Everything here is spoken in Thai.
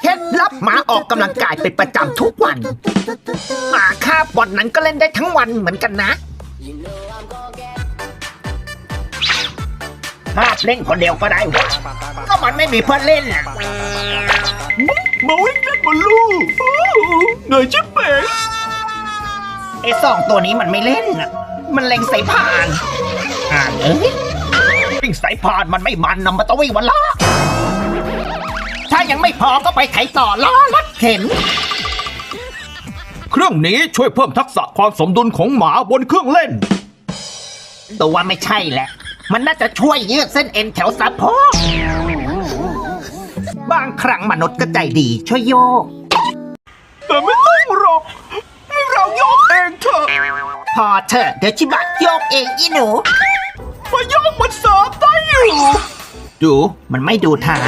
เคล็ดลับหมาออกกำลังกายเป็นประจำทุกวันหมาคาบบอลนั้นก็เล่นได้ทั้งวันเหมือนกันนะภาพเล่นคนเดียวก็ได้วะก็มันไม่มีเพื่อนเล่นน่ะมาวิ่งเล่นบนลู่อ้าวเหนื่อยชิบเป๋งไอ้สองตัวนี้มันไม่เล่นน่ะ มันเล็งสายผ่านอ่านเอ้ยวิ่งสายผ่านมันไม่มันนะมันต้องวิ่งวันละถ้า ยังไม่พอก็ไปไถต่อล้อรถเข็น เครื่องนี้ช่วยเพิ่มทักษะความสมดุลของหมาบนเครื่องเล่น ตัวไม่ใช่แหละ มันน่าจะช่วยยืดเส้นเอ็นแถวสะโพกบางครั้งมนุษย์ก็ใจดีช่วยโยก แต่ไม่ต้องหรอกให้เรายกเองเถอะ พอเถอะเดี๋ยวชิบะโยกเองอีหนูมายกมันเสริมได้อยู่ ดูมันไม่ดูทาง